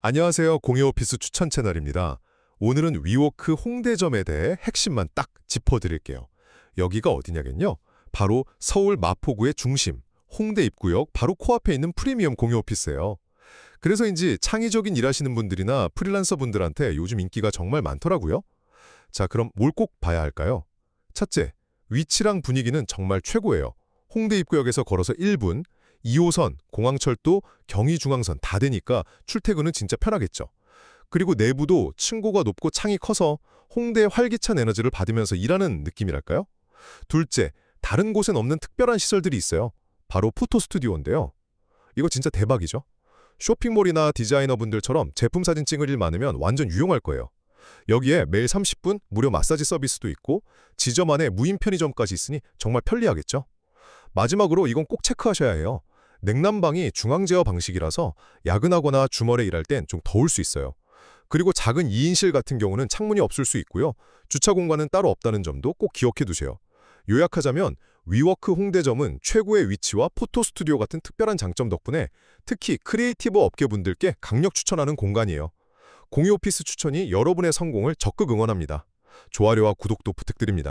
안녕하세요. 공유오피스 추천 채널입니다. 오늘은 위워크 홍대점에 대해 핵심만 딱 짚어드릴게요. 여기가 어디냐면요. 바로 서울 마포구의 중심, 홍대 입구역 바로 코앞에 있는 프리미엄 공유오피스예요. 그래서인지 창의적인 일하시는 분들이나 프리랜서 분들한테 요즘 인기가 정말 많더라고요. 자, 그럼 뭘 꼭 봐야 할까요? 첫째, 위치랑 분위기는 정말 최고예요. 홍대 입구역에서 걸어서 1분, 2호선, 공항철도, 경의중앙선 다 되니까 출퇴근은 진짜 편하겠죠. 그리고 내부도 층고가 높고 창이 커서 홍대의 활기찬 에너지를 받으면서 일하는 느낌이랄까요? 둘째, 다른 곳엔 없는 특별한 시설들이 있어요. 바로 포토 스튜디오인데요. 이거 진짜 대박이죠? 쇼핑몰이나 디자이너분들처럼 제품 사진 찍을 일 많으면 완전 유용할 거예요. 여기에 매일 30분 무료 마사지 서비스도 있고 지점 안에 무인 편의점까지 있으니 정말 편리하겠죠? 마지막으로 이건 꼭 체크하셔야 해요. 냉난방이 중앙 제어 방식이라서 야근하거나 주말에 일할 땐 좀 더울 수 있어요. 그리고 작은 2인실 같은 경우는 창문이 없을 수 있고요. 주차 공간은 따로 없다는 점도 꼭 기억해 두세요. 요약하자면 위워크 홍대점은 최고의 위치와 포토 스튜디오 같은 특별한 장점 덕분에 특히 크리에이티브 업계분들께 강력 추천하는 공간이에요. 공유 오피스 추천이 여러분의 성공을 적극 응원합니다. 좋아요와 구독도 부탁드립니다.